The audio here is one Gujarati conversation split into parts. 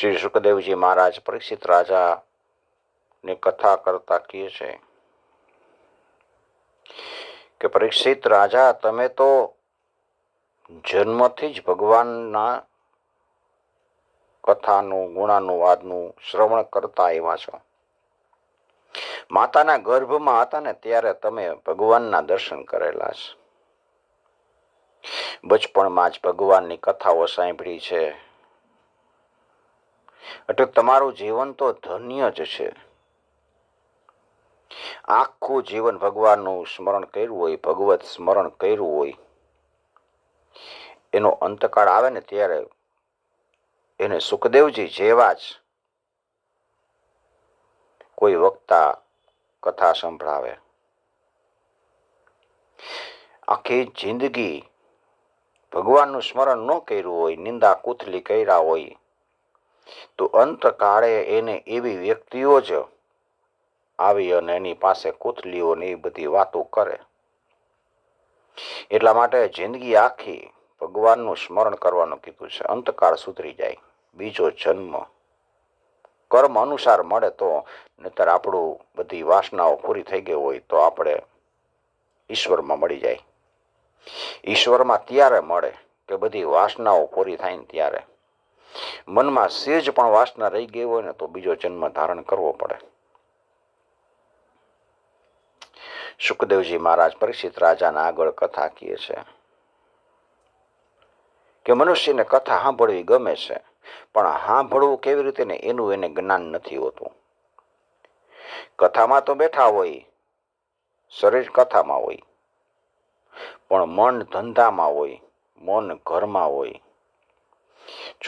શ્રી સુખદેવજી મહારાજ પરીક્ષિત રાજાની કથા કરતા કહે છે કે, પરીક્ષિત રાજા, તમે તો જન્મથી જ ભગવાનના કથાનું ગુણાનુવાદનું શ્રવણ કરતા આવ્યા છો. માતાના ગર્ભમાં હતા ને ત્યારે તમે ભગવાનના દર્શન કરેલા છે. બચપણમાં જ ભગવાનની કથાઓ સાંભળી છે. એટલે તમારું જીવન તો ધન્ય જ છે. આખું જીવન ભગવાનનું સ્મરણ કર્યું હોય, ભગવત સ્મરણ કર્યું હોય, એનો અંતકાળ આવે ને ત્યારે એને સુખદેવજી જેવા જ કોઈ વક્તા કથા સંભળાવે. આખી જિંદગી ભગવાનનું સ્મરણ ન કર્યું હોય, નિંદા કુથલી કર્યા હોય તો અંતકાળે એને એવી વ્યક્તિઓ જ આવી અને એની પાસે કુથલીઓ એ બધી વાતો કરે. એટલા માટે જિંદગી આખી ભગવાનનું સ્મરણ કરવાનું કીધું છે. અંતકાળ સુધરી જાય, બીજો જન્મ. કર્મ અનુસાર મળે તો નહીતર આપણું બધી વાસનાઓ પૂરી થઈ ગઈ હોય તો આપણે ઈશ્વરમાં મળી જાય. ઈશ્વરમાં ત્યારે મળે કે બધી વાસનાઓ પૂરી થાય ને ત્યારે. મનમાં સેજ પણ વાસના રહી ગઈ હોય ને તો બીજો જન્મ ધારણ કરવો પડે. સુખદેવજી મહારાજ પરીક્ષિત રાજાના આગળ કથા કહે છે કે મનુષ્યને કથા સાંભળવી ગમે છે, પણ સાંભળવું કેવી રીતે ને એનું એને જ્ઞાન નથી હોતું. કથામાં તો બેઠા હોય, શરીર કથામાં હોય, પણ મન ધંધામાં હોય, મન ઘરમાં હોય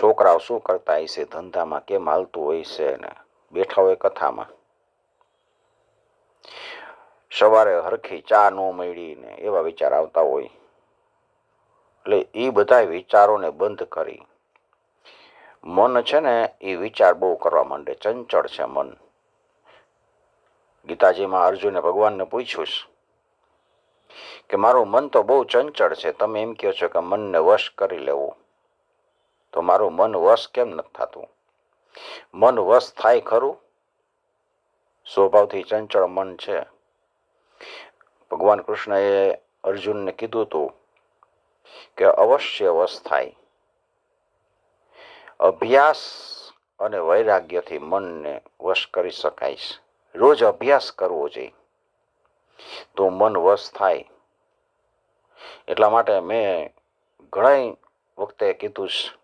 છોકરાઓ શું કરતા હશે? ધંધામાં કેમ હાલતું હોય છે ને? બેઠા હોય કથામાં. સવારે હરખી ચા ન મળી ને એવા વિચાર આવતા હોય. એટલે એ બધા વિચારોને બંધ કરી. મન છે ને એ વિચાર બહુ કરવા માંડે. ચંચળ છે મન. ગીતાજીમાં અર્જુને ભગવાનને પૂછ્યું કે મારું મન તો બહુ ચંચળ છે. તમે એમ કહો છો કે મનને વશ કરી લેવું. તો મારું મન વશ કેમ નથી થતું? મન વશ થાય ખરું? સ્વભાવથી ચંચળ મન છે. ભગવાન કૃષ્ણએ અર્જુનને કીધું હતું કે અવશ્ય વશ થાય. અભ્યાસ અને વૈરાગ્યથી મનને વશ કરી શકાય રોજ અભ્યાસ કરવો જોઈએ. તો મન વશ થાય. એટલા માટે મેં ઘણા વખતે કીધું છે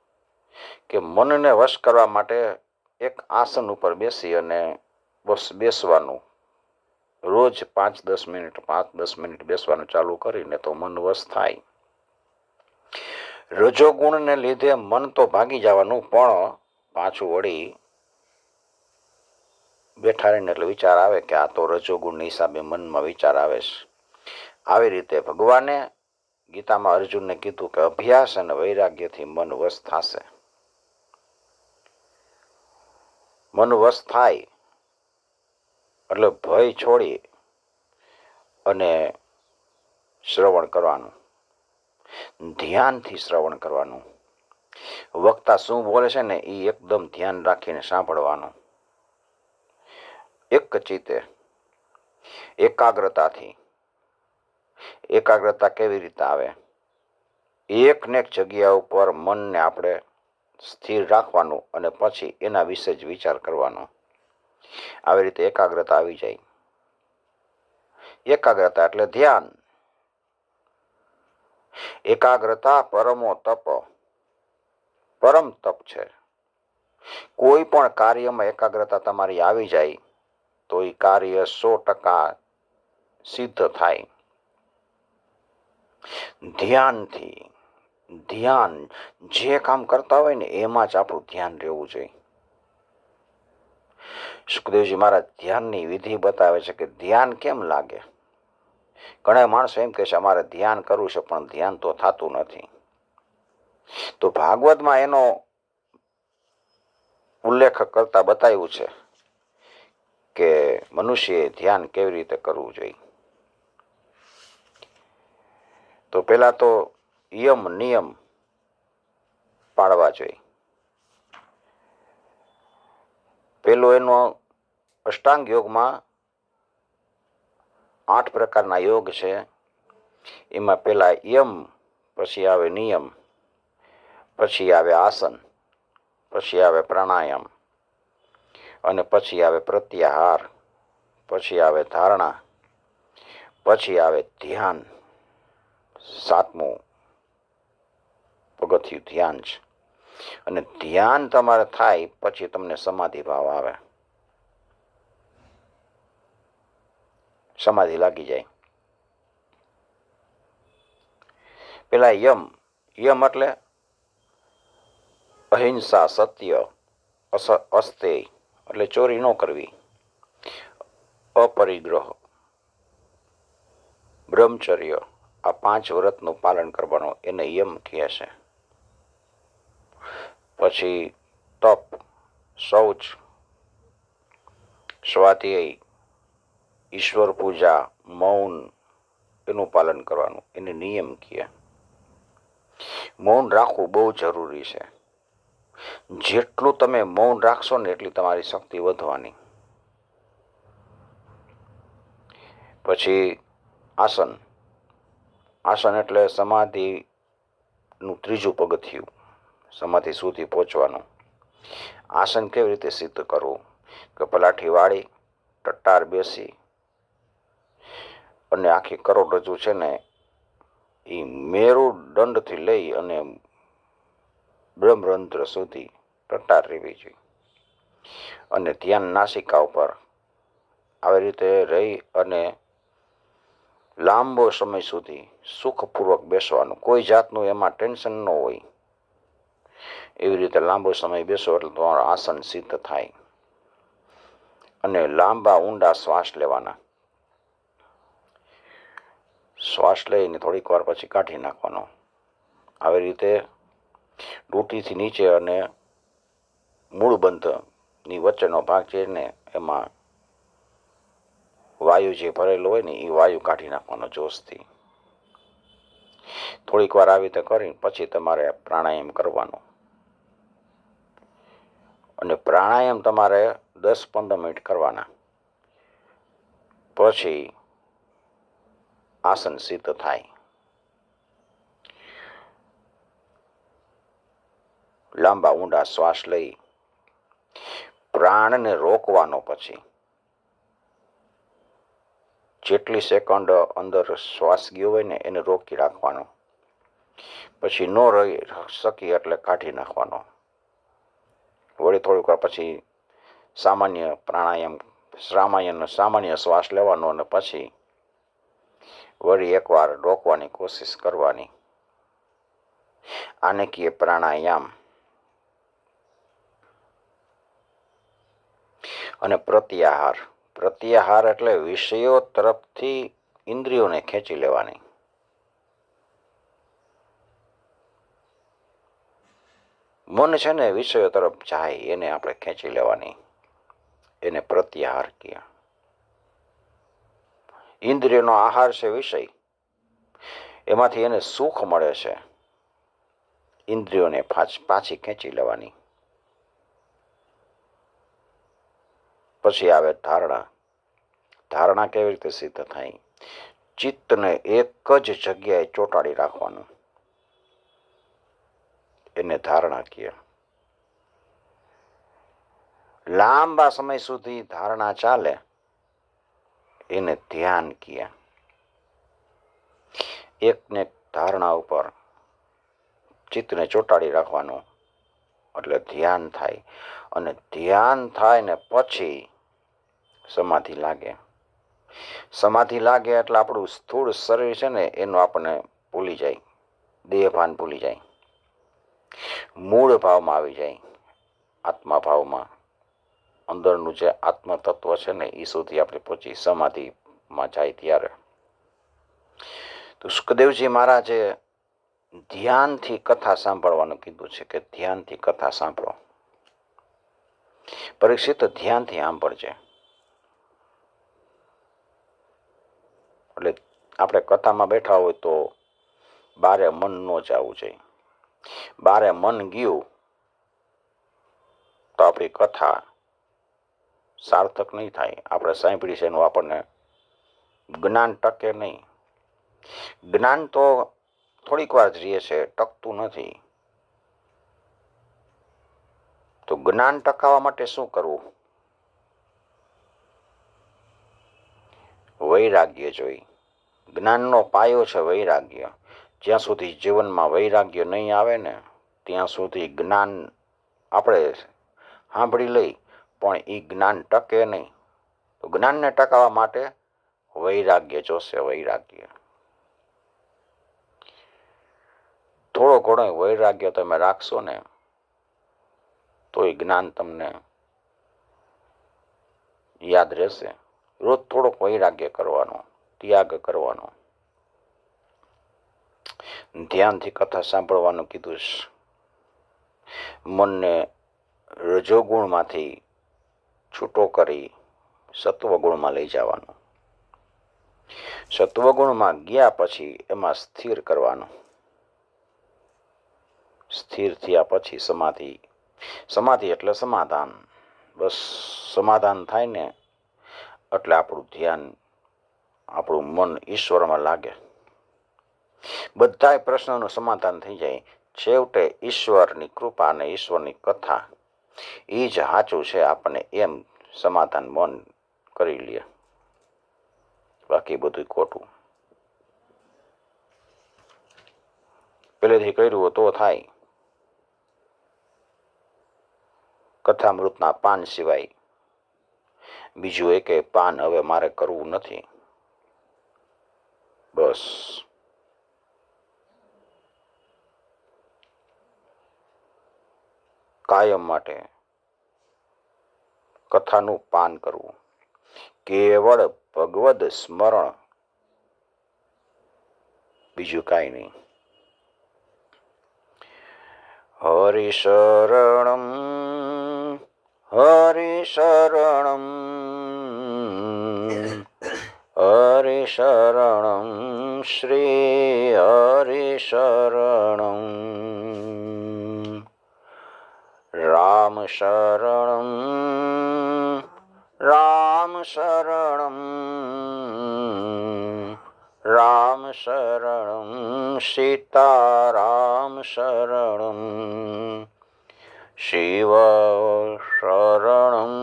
કે મનને વશ કરવા માટે એક આસન ઉપર બેસી અને બસ બેસવાનું. રોજ પાંચ દસ મિનિટ, પાંચ દસ મિનિટ બેસવાનું ચાલુ કરીને તો મન વશ થાય. રજોગુણને લીધે મન તો ભાગી જવાનું, પણ પાછું વળી બેઠા રહીને એટલે વિચાર આવે કે આ તો રજોગુણની હિસાબે મનમાં વિચાર આવે છે. આવી રીતે ભગવાને ગીતામાં અર્જુનને કીધું કે અભ્યાસ અને વૈરાગ્યથી મન વશ થશે. મન થાય. એટલે ભય છોડી અને શ્રવણ કરવાનું. ધ્યાનથી શ્રવણ કરવાનું. વક્તા શું બોલે છે ને એ એકદમ ધ્યાન રાખીને સાંભળવાનું. એક ચિત્તે. એકાગ્રતાથી. એકાગ્રતા કેવી રીતે આવે? એકને એક જગ્યા ઉપર મનને આપણે સ્થિર રાખવાનું અને પછી એના વિશે જ વિચાર કરવાનો. આવી રીતે એકાગ્રતા આવી જાય. એકાગ્રતા એટલે ધ્યાન. એકાગ્રતા પરમો તપ. પરમ તપ છે. કોઈ પણ કાર્યમાં એકાગ્રતા તમારી આવી જાય, તો એ કાર્ય સો ટકા સિદ્ધ થાય. ધ્યાનથી. ધ્યાન જે કામ કરતા હોય ને, એમાં જ આપણું ધ્યાન રહેવું જોઈએ. સુખદેવજી મારા ધ્યાનની વિધિ બતાવે છે કે ધ્યાન કેમ લાગે? ઘણા માણસો એમ કહે છે, અમારે ધ્યાન કરવું છે, પણ ધ્યાન તો થતું નથી. તો ભાગવતમાં એનો ઉલ્લેખ કરતા બતાવ્યું છે કે મનુષ્યએ ધ્યાન કેવી રીતે કરવું જોઈએ. તો પહેલાં તો યમ નિયમ પાળવા જોઈએ. પેલો એનો અષ્ટાંગ યોગમાં આઠ પ્રકારના યોગ છે. એમાં પેલા યમ, પછી આવે નિયમ, પછી આવે આસન, પછી આવે પ્રાણાયામ, અને પછી આવે પ્રત્યાહાર, પછી આવે ધારણા, પછી આવે ધ્યાન, સાતમું પગથિયું ધ્યાન છે. અને ધ્યાન તમારે થાય પછી તમને સમાધિ ભાવ આવે. સમાધિ લાગી જાય. પેલા યમ યમ એટલે અહિંસા, સત્ય, અસ, અસ્તે, એટલે ચોરી ન કરવી. અપરિગ્રહ, બ્રહ્મચર્ય, આ પાંચ વ્રતનું પાલન કરવાનું એને યમ કહે છે. પછી તપ, શૌચ, સ્વાધ્યાય, ઈશ્વર પૂજા, મૌન એનું પાલન કરવાનું. એને નિયમ કહે મૌન રાખવું બહુ જરૂરી છે. જેટલું તમે મૌન રાખશો ને એટલી તમારી શક્તિ વધવાની. પછી આસન. આસન એટલે સમાધિનું ત્રીજું પગથિયું. સમાધિ સુધી પહોંચવાનું. આસન કેવી રીતે સિદ્ધ કરવું? કે પલાઠી વાળી, ટટ્ટાર બેસી, અને આખી કરોડરજ્જુ છે ને, એ મેરુદંડથી લઈ અને બ્રહ્મરંધ્ર સુધી ટટ્ટાર રહેવી જોઈએ. અને ધ્યાન નાસિકા ઉપર આવી રીતે રહી અને લાંબો સમય સુધી સુખપૂર્વક બેસવાનું. કોઈ જાતનું એમાં ટેન્શન ન હોય. એવી રીતે લાંબો સમય બેસો એટલે તમારું આસન સિદ્ધ થાય. અને લાંબા ઊંડા શ્વાસ લેવાના. શ્વાસ લઈને થોડીક વાર પછી કાઢી નાખવાનો. આવી રીતે ડૂટીથી નીચે અને મૂળબંધની વચ્ચેનો ભાગ છે ને એમાં વાયુ જે ભરેલો હોય ને એ વાયુ કાઢી નાખવાનો જોશથી. થોડીક વાર આવી રીતે કરી પછી તમારે પ્રાણાયામ કરવાનો. અને પ્રાણાયામ તમારે દસ પંદર મિનિટ કરવાના. પછી આસન સિદ્ધ થાય. લાંબા ઊંડા શ્વાસ લઈ પ્રાણને રોકવાનો પછી જેટલી સેકન્ડ અંદર શ્વાસ ગયો હોય ને એને રોકી રાખવાનો. પછી ન રહી શકી એટલે કાઢી નાખવાનો. વળી થોડીક પછી સામાન્ય પ્રાણાયામ, રામાયણનો સામાન્ય શ્વાસ લેવાનો અને પછી વળી એકવાર રોકવાની કોશિશ કરવાની. આને કીએ પ્રાણાયામ અને પ્રત્યાહાર. પ્રત્યાહાર એટલે વિષયો તરફથી ઇન્દ્રિયોને ખેંચી લેવાની. મન છે ને વિષયો તરફ જાય, એને આપણે ખેંચી લેવાની. એને પ્રત્યાહાર ક્યાં. ઇન્દ્રિયનો આહાર છે વિષય. એમાંથી એને સુખ મળે છે. ઇન્દ્રિયોને પાછી ખેંચી લેવાની. પછી આવે ધારણા. ધારણા કેવી રીતે સિદ્ધ થાય? ચિત્તને એક જ જગ્યાએ ચોંટાડી રાખવાનું. એને ધારણા કહે લાંબા સમય સુધી ધારણા ચાલે, એને ધ્યાન કહે એકને એક ધારણા ઉપર ચિત્તને ચોંટાડી રાખવાનું, એટલે ધ્યાન થાય. અને ધ્યાન થાય ને પછી સમાધિ લાગે. સમાધિ લાગે એટલે આપણું સ્થૂળ શરીર છે ને, એનું આપણને ભૂલી જાય. દેહભાન ભૂલી જાય. મૂળ ભાવમાં આવી જાય. આત્મા ભાવમાં. અંદરનું જે આત્મતત્વ છે ને એ સુધી આપણે પહોંચી સમાધિમાં જાય ત્યારે. તો સુખદેવજી મહારાજે ધ્યાનથી કથા સાંભળવાનું કીધું છે કે ધ્યાનથી કથા સાંભળો. પરીક્ષિત ધ્યાનથી સાંભળજે. એટલે આપણે કથામાં બેઠા હોય તો બારે મન ન જવું જોઈએ. બારે મન ગયું તો આપણી કથા સાર્થક નહીં થાય. આપણે સાંભળી છે એનું આપણને જ્ઞાન ટકે નહીં. જ્ઞાન તો થોડીક વાર જ રહે છે, ટકતું નથી. તો જ્ઞાન ટકાવવા માટે શું કરવું? વૈરાગ્ય જોઈ. જ્ઞાનનો પાયો છે વૈરાગ્ય. જ્યાં સુધી જીવનમાં વૈરાગ્ય નહીં આવે ને, ત્યાં સુધી જ્ઞાન આપણે સાંભળી લઈ, પણ એ જ્ઞાન ટકે નહીં. તો જ્ઞાનને ટકાવવા માટે વૈરાગ્ય જોશે, વૈરાગ્ય. થોડો ઘણો વૈરાગ્ય તમે રાખશો ને, તો એ જ્ઞાન તમને યાદ રહેશે. રોજ થોડોક વૈરાગ્ય કરવાનો, ત્યાગ કરવાનો. ધ્યાનથી કથા સાંભળવાનું કીધું મનને રજોગુણમાંથી છૂટો કરી સત્વગુણમાં લઈ જવાનું. સત્વગુણમાં ગયા પછી એમાં સ્થિર કરવાનું. સ્થિર થયા પછી સમાધિ. સમાધિ એટલે સમાધાન. બસ સમાધાન થાય ને એટલે આપણું ધ્યાન, આપણું મન ઈશ્વરમાં લાગે. બધાય પ્રશ્નોનું સમાધાન થઈ જાય. છેવટે ઈશ્વરની કૃપા અને ઈશ્વરની કથા. એ જ સાચું છે આપણને એમ સમાધાન મન કરી લે. બાકી બધું ખોટું. પહેલેથી કર્યું તો થાય. કથામૃતના પાન સિવાય. બીજું એકે પાન હવે મારે કરવું નથી. બસ. કાયમ માટે કથાનું પાન કરવું. કેવળ ભગવદ સ્મરણ બીજું કાંઈ નહીં. હરિશરણમ હરિશરણમ હરિશરણમ શ્રી રામ શરણ રામ શરણ રામ શરણમ, સીતારામ શરણ શિવ શરણ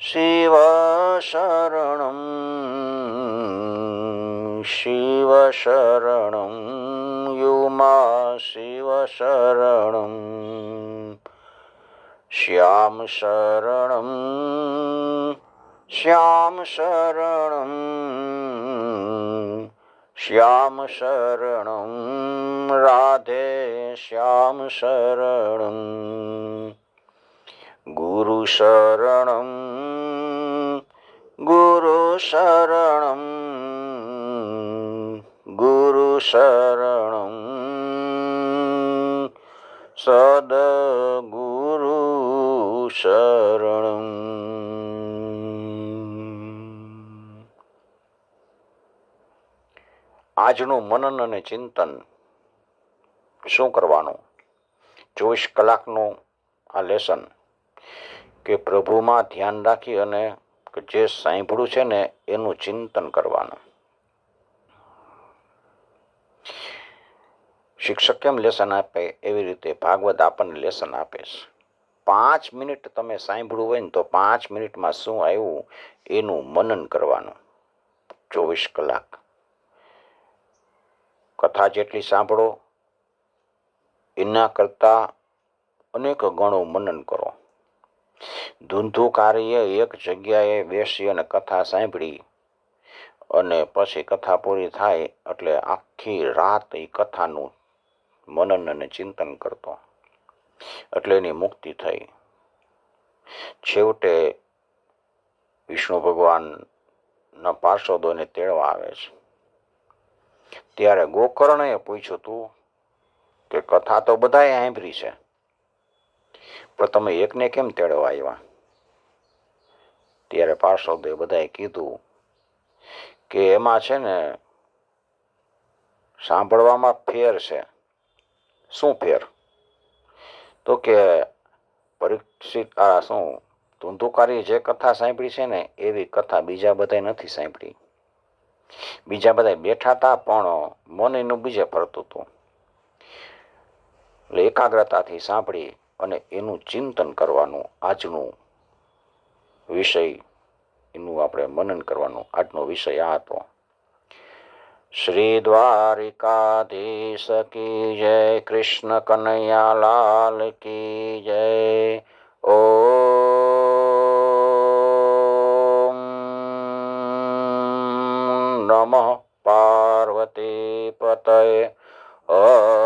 શિવ શરણ શિવ શરણ યુમા શિવ શરણમ. શ્યામ શરણમ શ્યામ શરણમ શ્યામ શરણમ, રાધે શ્યામ શરણમ, ગુરુ શરણમ ગુરુ શરણમ ગુરુ શરણમ સદગુરુ શરણમ આજનું મનન અને ચિંતન શું કરવાનું? ચોવીસ કલાકનું આ લેસન કે પ્રભુમાં ધ્યાન રાખી અને જે સાંભળ્યું છે ને એનું ચિંતન કરવાનું. શિક્ષક કેમ લેસન આપે? એવી રીતે ભાગવત આપણને લેસન આપે છે. પાંચ મિનિટ તમે સાંભળ્યું હોય ને તો પાંચ મિનિટમાં શું આવ્યું એનું મનન કરવાનું. ચોવીસ કલાક. કથા જેટલી સાંભળો, એના કરતાં અનેક ગણું મનન કરો. ધૂંધુકારીએ એક જગ્યાએ બેસી અને કથા સાંભળી અને પછી કથા પૂરી થાય એટલે આખી રાત એ કથાનું મનન અને ચિંતન કરતો. એટલે એની મુક્તિ થઈ. છેવટે વિષ્ણુ ભગવાનના પાર્ષદોને તેડવા આવે છે. ત્યારે ગોકર્ણએ પૂછ્યું તું કે કથા તો બધાએ સાંભળી છે, પણ તમે એકને કેમ તેડવા આવ્યા? ત્યારે પાર્ષદોએ બધાએ કીધું કે એમાં છે ને સાંભળવામાં ફેર છે. શું ફેર? તો કે પરીક્ષિત, આ શું ધૂંધુકારી જે કથા સાંભળી છે ને, એવી કથા બીજા બધાએ નથી સાંભળી. બીજા બધા બેઠા હતા પણ મન એનું બીજે ફરતું હતું એટલે એકાગ્રતાથી સાંભળી અને એનું ચિંતન કરવાનું આજનું વિષય, એનું આપણે મનન કરવાનું આજનો વિષય આ હતો. શ્રી દ્વારિકાધીશ કી જય કૃષ્ણ કનૈયા લાલ કી જય ઓ નમઃ પાર્વતી પતય હર